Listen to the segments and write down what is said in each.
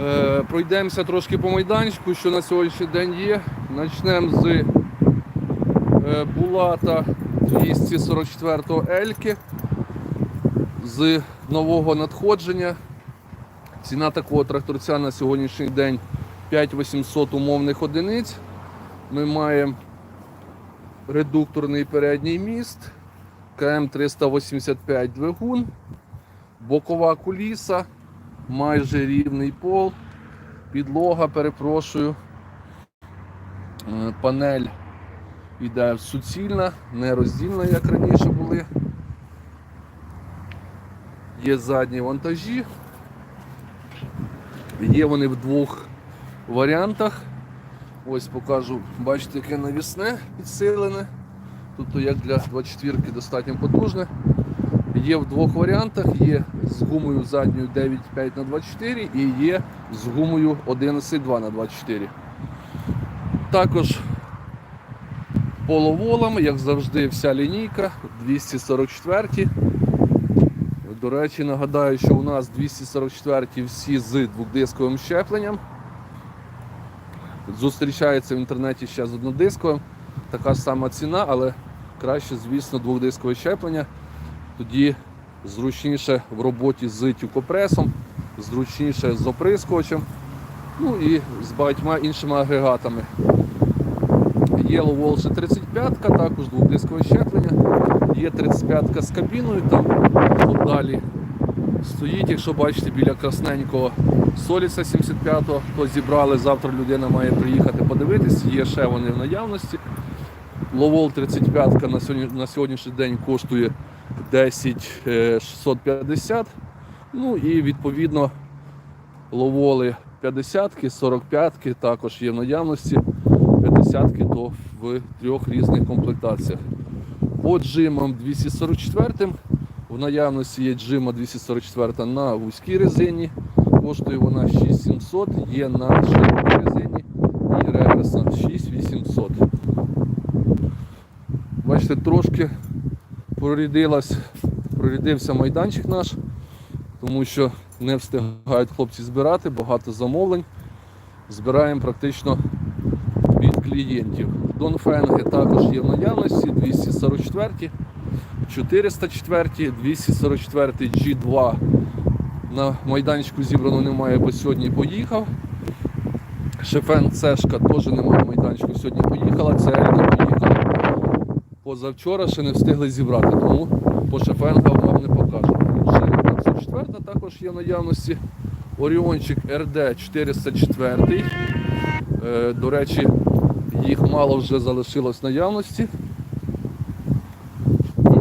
Е, Пройдемося трошки по майданчику, що на сьогоднішній день є. Почнемо з е, Булата 244 Ельки з нового надходження. Ціна такого тракторця на сьогоднішній день 5800 умовних одиниць. Ми маємо редукторний передній міст, КМ385 двигун, бокова куліса, майже рівний пол, підлога, перепрошую. Е, Панель іде суцільна, не роздільна, як раніше були. Є задні вантажі. Є вони в двох варіантах. Ось покажу, бачите, яке навісне підсилене. Тобто як для 24-ки достатньо потужне. Є в двох варіантах, є з гумою задньою 9,5 на 24 і є з гумою 11,2 на 24. Також половолом, як завжди, вся лінійка 244. До речі, нагадаю, що у нас 244 всі з двохдисковим щепленням. Зустрічається в інтернеті ще з однодисковим. Така ж сама ціна, але краще, звісно, двохдискове щеплення. Тоді зручніше в роботі з тюкопресом, зручніше з оприскувачем, ну і з багатьма іншими агрегатами. Yellow Wall ще 35, також двохдискове щеплення. Є 35 з кабіною, там тут далі стоїть, якщо бачите, біля красненького Соліса 75-го, то зібрали, завтра людина має приїхати подивитись, є ще вони в наявності. Ловол 35 на сьогоднішній день коштує 10 е, 650. Ну і відповідно ловоли 50-ки, 45-ки також є в наявності. 50-ки то в трьох різних комплектаціях. По джимам 244 в наявності є джима 244 на вузькій резині. Коштує вона 6700, є на широкій резині і реверсна 6800. Бачите, трошки прорідилась, прорідився майданчик наш, тому що не встигають хлопці збирати, багато замовлень. Збираємо практично від клієнтів. Донфенги також є в наявності 244, 404, 244 G2 на майданчику зібрано немає, бо сьогодні поїхав. Шефен Цешка теж немає майданчику, сьогодні поїхала, це поїхала. Позавчора ще не встигли зібрати, тому по шефенгам вам не покажу. Ще 504 також є наявності. Оріончик РД 404. Е, До речі, їх мало вже залишилось наявності.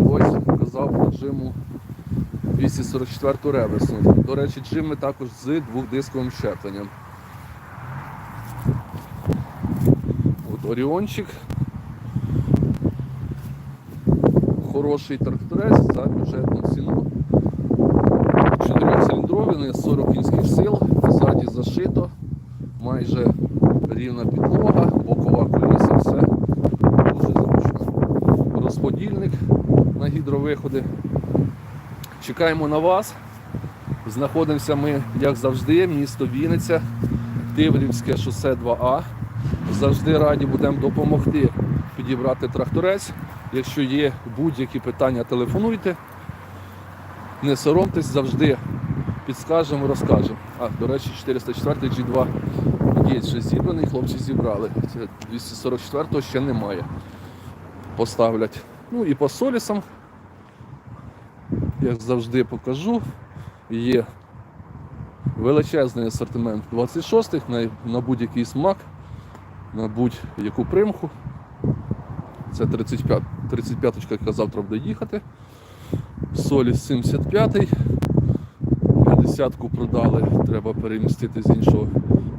Ось казав джиму 244 реверсну. До речі, джими також з двохдисковим щепленням. От Оріончик. Хороший тракторець за бюджетну ціну. Чотирьохциліндровий, 40 кінських сил, ззаді зашито, майже рівна підлога, бокова коліса, все дуже зручно. Розподільник на гідровиходи. Чекаємо на вас. Знаходимося ми, як завжди, місто Вінниця, Тиврівське шосе 2А. Завжди раді будемо допомогти підібрати тракторець. Якщо є будь-які питання, телефонуйте. Не соромтесь, завжди підскажемо, розкажемо. А, до речі, 404 G2 є ще зібраний, хлопці зібрали. Це 244 ще немає. Поставлять. Ну і по солісам, як завжди покажу, є величезний асортимент 26-х на, на будь-який смак, на будь-яку примху. Це 35, 35 яка завтра буде їхати. Соліс 75 50-ку продали, треба перемістити з іншого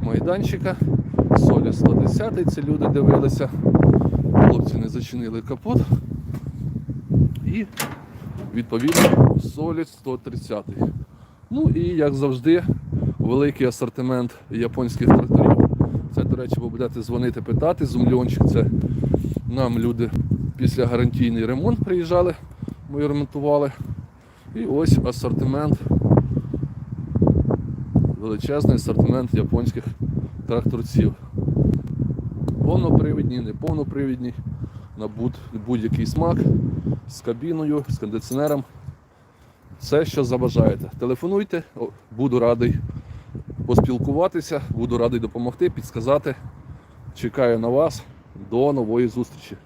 майданчика. Солі 110 це люди дивилися. Хлопці не зачинили капот. І відповідно солі 130 Ну і як завжди, великий асортимент японських тракторів. Це, до речі, ви будете дзвонити питати. Зумльончик це нам люди після гарантійний ремонт приїжджали, ми ремонтували. І ось асортимент величезний асортимент японських тракторців. Повнопривідні, неповнопривідні, на будь- будь-який смак, з кабіною, з кондиціонером. Все, що забажаєте. Телефонуйте, буду радий поспілкуватися, буду радий допомогти, підсказати. Чекаю на вас. До нової зустрічі.